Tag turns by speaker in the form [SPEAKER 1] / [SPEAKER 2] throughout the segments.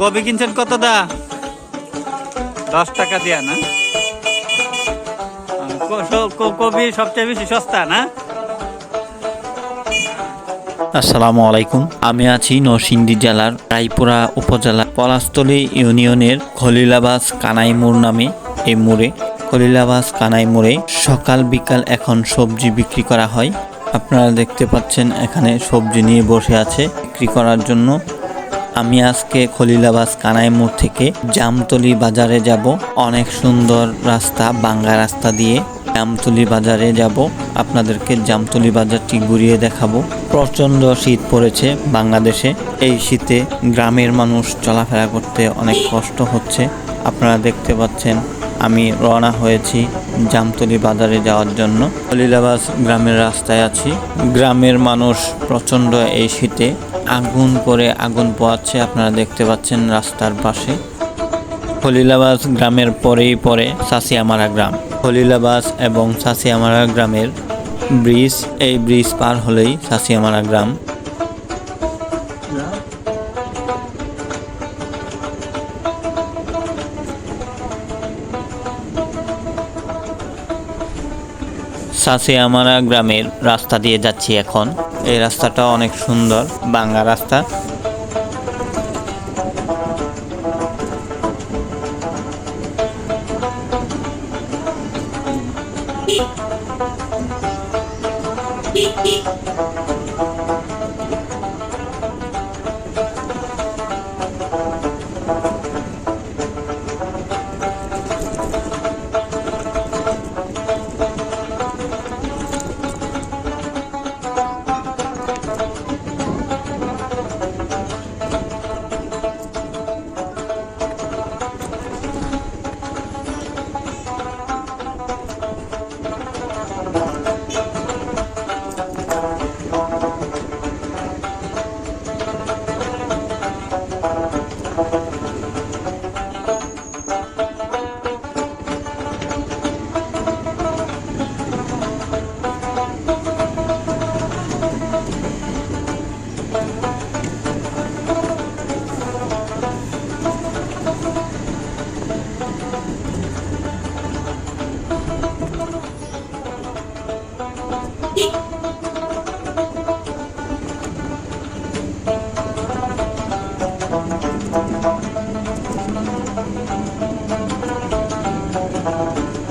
[SPEAKER 1] কবি কিনছেন কত দা? দশ টাকা দিয়া না? কবি সবচেয়ে বেশি সস্তা না?
[SPEAKER 2] আসসালামু আলাইকুম। আমি আছি নরসিংদী জেলার রায়পুরা উপজেলা পলাশতলী ইউনিয়নের খলিলাবাস কানাই মোড় নামে এই মোড়ে। খলিলাবাস কানাই মোড়ে সকাল বিকাল এখন সবজি বিক্রি করা হয়। আপনারা দেখতে পাচ্ছেন এখানে সবজি নিয়ে বসে আছে। বিক্রি করার জন্য আমি আজকে খলিলাবাস কানাইমুর থেকে জামতলি বাজারে যাব। অনেক সুন্দর রাস্তা, বাঙ্গা রাস্তা দিয়ে জামতলি বাজারে যাব। আপনাদেরকে জামতলি বাজারটি ঘুরিয়ে দেখাবো। প্রচণ্ড শীত পড়েছে বাংলাদেশে। এই শীতে গ্রামের মানুষ চলাফেরা করতে অনেক কষ্ট হচ্ছে। আপনারা দেখতে পাচ্ছেন, আমি রওনা হয়েছি জামতলি বাজারে যাওয়ার জন্য। খলিলাবাস গ্রামের রাস্তায় আছি। গ্রামের মানুষ প্রচণ্ড এই শীতে আগুন করে আগুন পোয়াচ্ছে, আপনারা দেখতে পাচ্ছেন রাস্তার পাশে। খলিলাবাস গ্রামের পরেই পরে সাসিয়ামারা গ্রাম। খলিলাবাস এবং সাসিয়ামারা গ্রামের ব্রিজ, এই ব্রিজ পার হলেই সাসিয়ামারা গ্রাম। সাসিয়ামারা গ্রামের রাস্তা দিয়ে যাচ্ছি এখন। এই রাস্তাটা অনেক সুন্দর বাঙ্গা রাস্তা।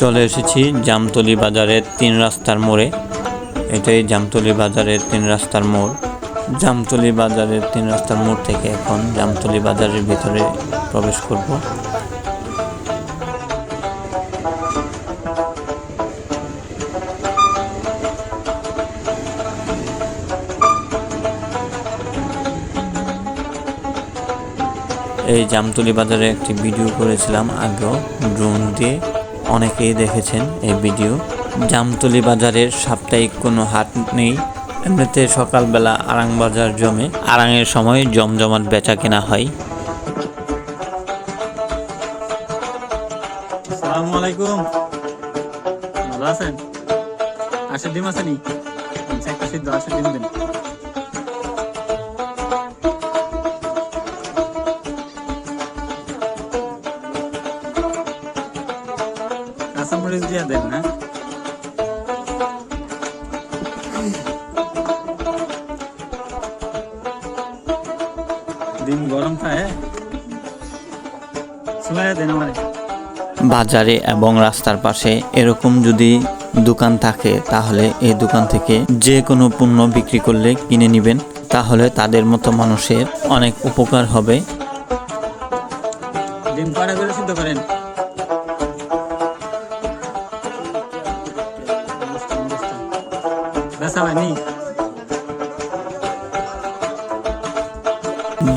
[SPEAKER 2] চলে এসেছি জামতলি বাজারের তিন রাস্তার মোড়ে। এটাই জামতলি বাজারের তিন রাস্তার মোড়। জামতলি বাজারের তিন রাস্তার মোড় থেকে এখন জামতলি বাজারের ভিতরে প্রবেশ করব। এই জামতলি বাজারে একটি ভিডিও করেছিলাম আগেও ড্রোন দিয়ে। অনেকেই দেখেছেন এই ভিডিও। জামতলি বাজারের সাপ্তাহিক কোনো হাট নেই। এমনিতে সকালবেলা আড়াং বাজার জমে। আড়াংয়ের সময় জমজমাট বেচা কেনা হয়।
[SPEAKER 1] আসসালামু আলাইকুম। ভালো আছেন? ডিম আছে নি? আচ্ছা, একটা সিদ্ধ ডিম দেন। দিয়ে দেন না ডিম গরম খায়। শুনে দেন আমারে।
[SPEAKER 2] বাজারে এবং রাস্তার পাশে এরকম যদি দোকান থাকে তাহলে এই দোকান থেকে যে কোনো পণ্য বিক্রি করলে কিনে নেবেন তাহলে তাদের মতো মানুষের অনেক উপকার হবে।
[SPEAKER 1] ডিম করে সিদ্ধ করেন।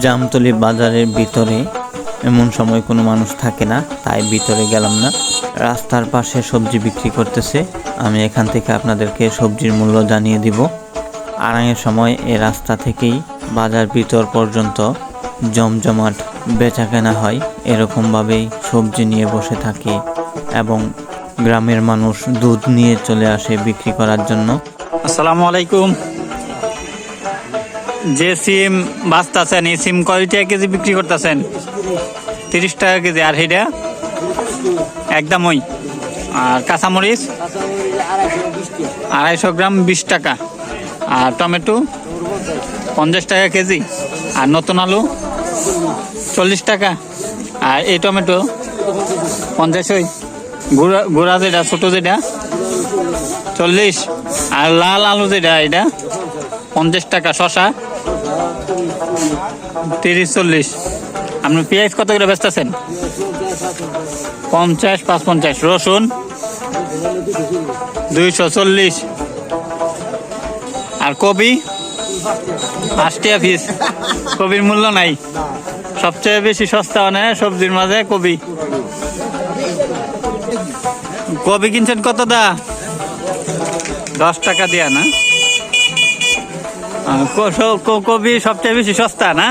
[SPEAKER 2] জামতলি বাজারের ভিতরে এমন সময় কোনো মানুষ থাকে না, তাই ভিতরে গেলাম না। রাস্তার পাশে সবজি বিক্রি করতেছে। আমি এখান থেকে আপনাদেরকে সবজির মূল্য জানিয়ে দিব। আড়াইয়ের সময় এই রাস্তা থেকেই বাজার ভিতর পর্যন্ত জমজমাট বেচা কেনা হয়। এরকমভাবেই সবজি নিয়ে বসে থাকে এবং গ্রামের মানুষ দুধ নিয়ে চলে আসে বিক্রি করার জন্য।
[SPEAKER 1] আসসালামু আলাইকুম। যে সিম বাঁচতেছেন, এই সিম কয় টাকা কেজি বিক্রি করতেছেন? তিরিশ টাকা কেজি, আর সেটা একদম ওই আর কাঁচামরিচ? আড়াইশো গ্রাম বিশ টাকা। আর টমেটো? পঞ্চাশ টাকা কেজি। আর নতুন আলু? চল্লিশ টাকা। আর এই টমেটো? পঞ্চাশ ওই গুড়া গুড়া যেটা, ছোটো যেটা? চল্লিশ। আর লাল আলু যেটা, এটা পঞ্চাশ টাকা শশা তিরিশ, চল্লিশ। আপনি পেঁয়াজ কত করে ব্যস্ত আছেন পঞ্চাশ, পাঁচ পঞ্চাশ। রসুন দুইশো চল্লিশ। আর কবি আষ্টিয়া পিস কবির মূল্য নাই। সবচেয়ে বেশি সস্তা মানে সবজির মাঝে কবি কবি কিনছেন কত দা? দশ টাকা দেয়া না কবি সবচেয়ে বেশি সস্তা না